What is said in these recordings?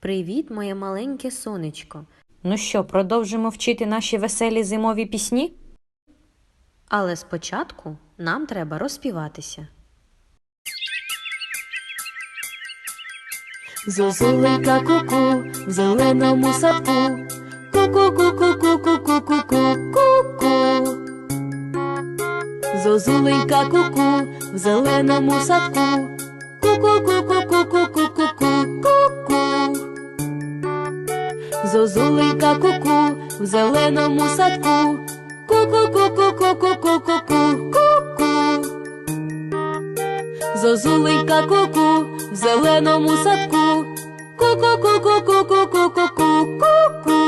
Привіт, моє маленьке сонечко. Ну що, продовжимо вчити наші веселі зимові пісні? Але спочатку нам треба розпіватися. Зозуленька куку в зеленому садку. Ку-ку-ку-ку-ку-ку-ку-ку-ку. Зозуленька куку в зеленому садку. Ку-ку-ку-ку-ку-ку-ку-ку-ку. Зозуленька куку в зеленому садку. Ку-ку-ку-ку-ку-ку-ку-ку-ку. Зозуленька куку в зеленому садку. Ку-ку-ку-ку-ку-ку-ку-ку-ку.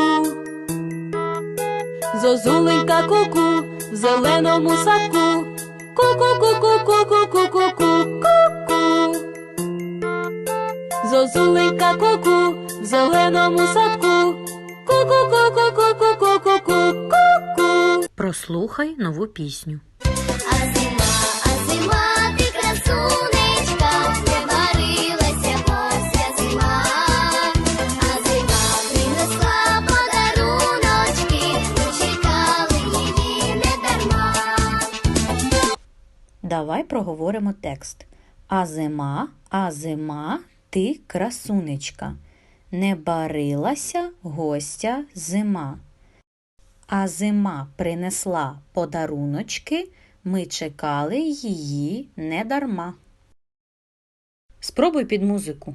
Зозуленька куку в зеленому садку. Зозуленька куку в зеленому садку. Ку-ку-ку-ку-ку-ку-ку-ку. Прослухай нову пісню. А зима, а зима, ти красунечка, не варилася вся зима, а зима принесла подаруночки, ми чекали її не дарма. Давай проговоримо текст. А зима, а зима, ти красунечка. Не барилася гостя зима. А зима принесла подаруночки, ми чекали її недарма. Спробуй під музику.